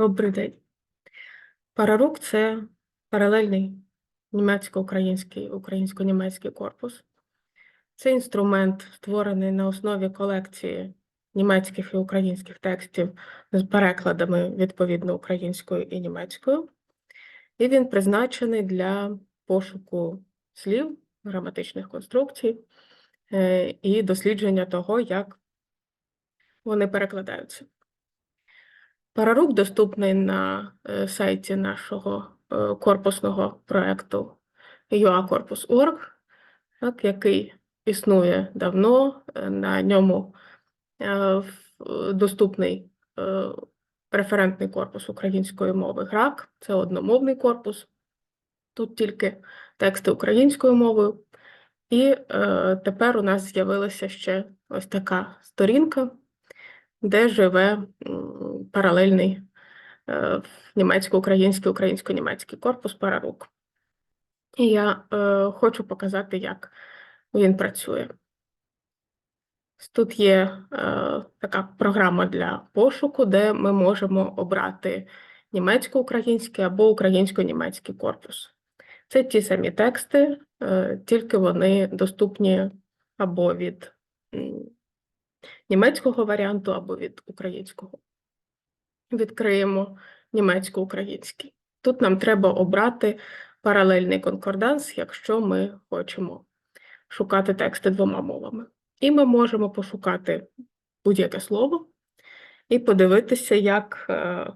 Добрий день. Парарук це паралельний німецько-український українсько-німецький корпус. Це інструмент, створений на основі колекції німецьких і українських текстів з перекладами відповідно українською і німецькою. І він призначений для пошуку слів, граматичних конструкцій е, і дослідження того, як вони перекладаються. Парарук доступний на е, сайті нашого е, корпусного проекту UACorpus.org, так, який існує давно. е, На ньому доступний референтний корпус української мови ГРАК, це одномовний корпус. Тут тільки тексти українською мовою. І е, тепер у нас з'явилася ще ось така сторінка, де живе паралельний е, німецько-український, українсько-німецький корпус Парарук. І я е, хочу показати, як він працює. Тут є е, така програма для пошуку, де ми можемо обрати німецько-український або українсько-німецький корпус. Це ті самі тексти, е, тільки вони доступні або від німецького варіанту, або від українського. Відкриємо німецько-український. Тут нам треба обрати паралельний конкорданс, якщо ми хочемо шукати тексти двома мовами. І ми можемо пошукати будь-яке слово і подивитися, як, е,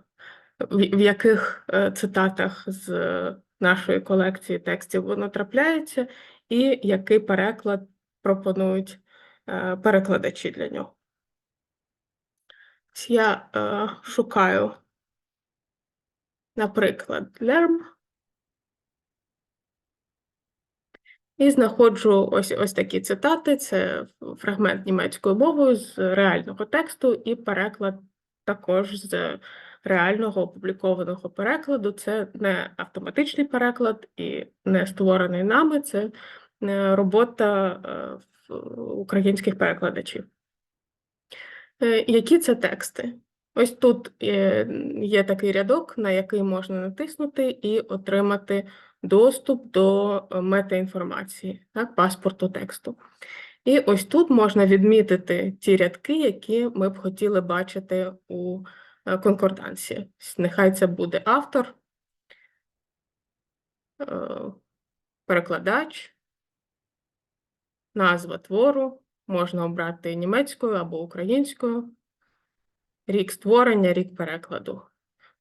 в яких е, цитатах з нашої колекції текстів воно трапляється, і який переклад пропонують перекладачі для нього. Я е, шукаю, наприклад, LERM і знаходжу ось, ось такі цитати. Це фрагмент німецькою мовою з реального тексту і переклад також з реального опублікованого перекладу. Це не автоматичний переклад і не створений нами, це е, робота е, в- українських перекладачів. Е, Які це тексти? Ось тут е, є такий рядок, на який можна натиснути і отримати доступ до е, метаінформації, так, паспорту тексту. І ось тут можна відмітити ті рядки, які ми б хотіли бачити у конкордансі. Нехай це буде автор, перекладач, назва твору, можна обрати німецькою або українською, рік створення, рік перекладу.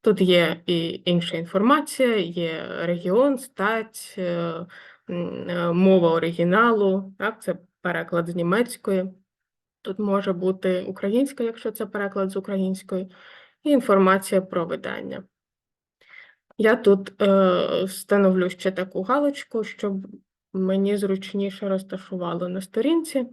Тут є і інша інформація, є регіон, стать, е, е, мова оригіналу, так, це переклад з німецької. Тут може бути українська, якщо це переклад з української, і інформація про видання. Я тут е, встановлю ще таку галочку, щоб мені зручніше розташувало на сторінці.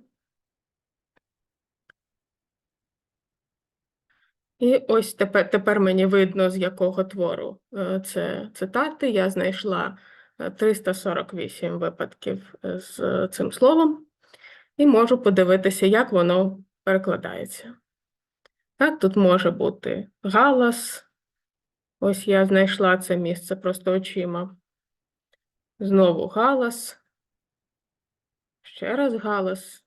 І ось тепер, тепер мені видно, з якого твору е, це цитати. Я знайшла е, 348 випадків е, з е, цим словом, і можу подивитися, як воно перекладається. Так, тут може бути галас. Ось я знайшла це місце просто очима. Знову галас. Ще раз галас.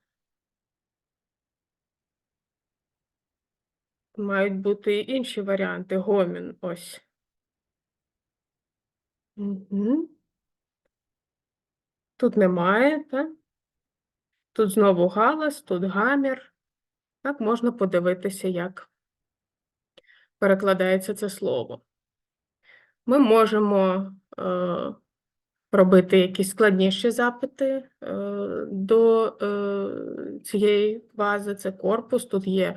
Мають бути і інші варіанти. Гомін ось. Угу. Тут немає, так? Тут знову галас, тут гамір. Так, можна подивитися, як перекладається це слово. Ми можемо е, робити якісь складніші запити е, до е, цієї бази. Це корпус. Тут є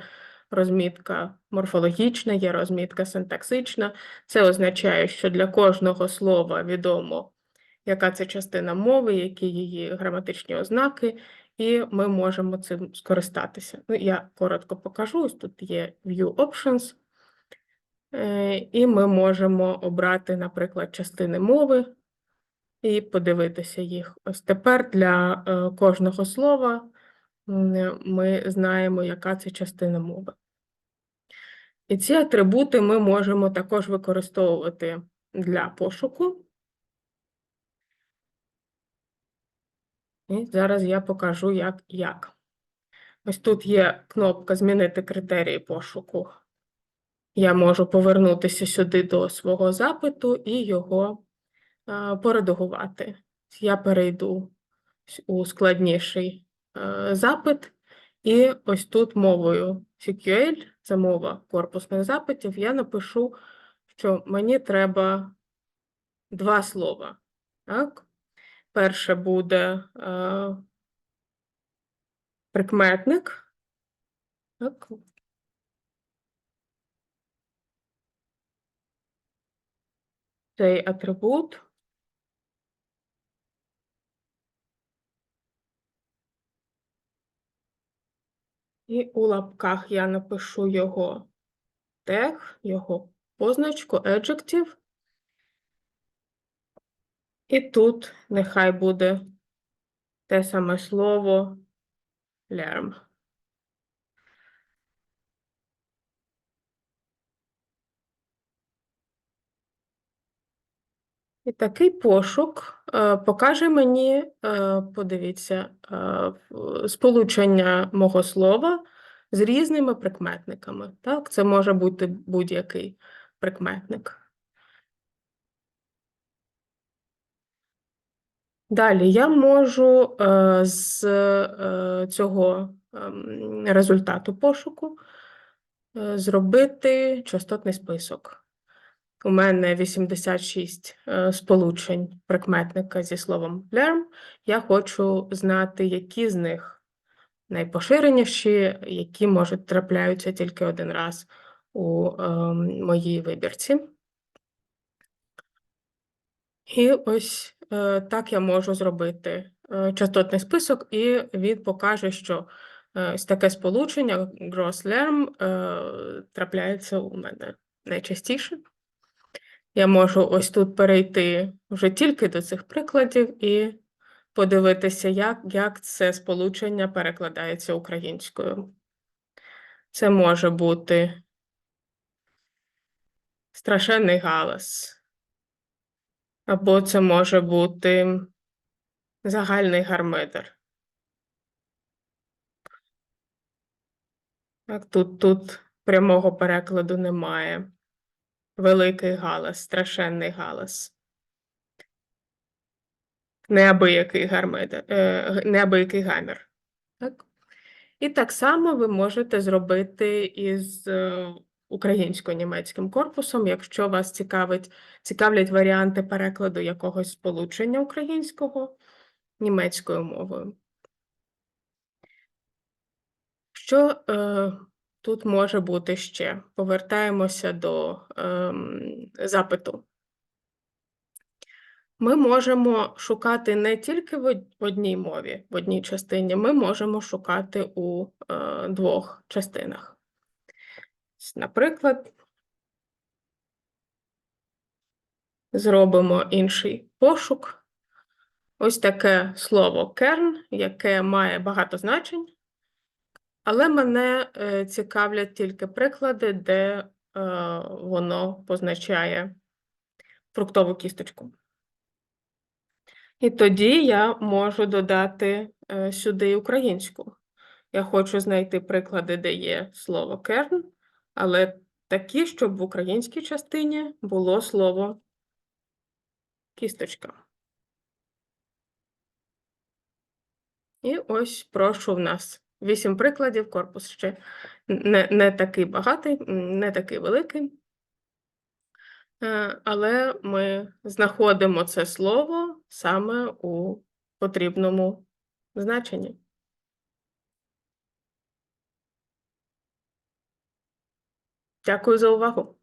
розмітка морфологічна, є розмітка синтаксична. Це означає, що для кожного слова відомо, яка це частина мови, які її граматичні ознаки, і ми можемо цим скористатися. Ну, я коротко покажу. Ось тут є View Options. Е, І ми можемо обрати, наприклад, частини мови і подивитися їх. Ось тепер для е, кожного слова ми знаємо, яка це частина мови. І ці атрибути ми можемо також використовувати для пошуку. І зараз я покажу, як. як. Ось тут є кнопка Змінити критерії пошуку. Я можу повернутися сюди до свого запиту і його поредагувати. Я перейду у складніший е, запит, і ось тут мовою SQL, це мова корпусних запитів, я напишу, що мені треба два слова. Так? Перше буде е, прикметник. Так. Цей атрибут. І у лапках я напишу його тег, його позначку, adjective. І тут нехай буде те саме слово learn. І такий пошук е, покаже мені, е, подивіться, е, сполучення мого слова з різними прикметниками. Так? Це може бути будь-який прикметник. Далі я можу з цього ем, результату пошуку зробити частотний список. У мене 86 е, сполучень прикметника зі словом learn. Я хочу знати, які з них найпоширеніші, які, може, трапляються тільки один раз у ем, моїй вибірці. І ось е, так я можу зробити е, частотний список, і він покаже, що е, ось таке сполучення gross lerm е, трапляється у мене найчастіше. Я можу ось тут перейти вже тільки до цих прикладів і подивитися, як, як це сполучення перекладається українською. Це може бути страшенний галас. Або це може бути загальний гармидер. Так, тут, тут прямого перекладу немає. Великий галас, страшенний галас. Неабиякий гармидер, е, неабиякий гамір. Так? І так само ви можете зробити із е, українсько-німецьким корпусом, якщо вас цікавить, цікавлять варіанти перекладу якогось сполучення українського німецькою мовою. Що е, тут може бути ще? Повертаємося до ем, запиту. Ми можемо шукати не тільки в одній мові, в одній частині, ми можемо шукати у е, двох частинах. Наприклад, зробимо інший пошук. Ось таке слово kern, яке має багато значень, але мене е, цікавлять тільки приклади, де е, воно позначає фруктову кісточку. І тоді я можу додати е, сюди українську. Я хочу знайти приклади, де є слово kern, але такі, щоб в українській частині було слово кісточка. І ось прошу в нас вісім прикладів, корпус ще не, не такий багатий, не такий великий. Е, Але ми знаходимо це слово саме у потрібному значенні. Дякую за увагу.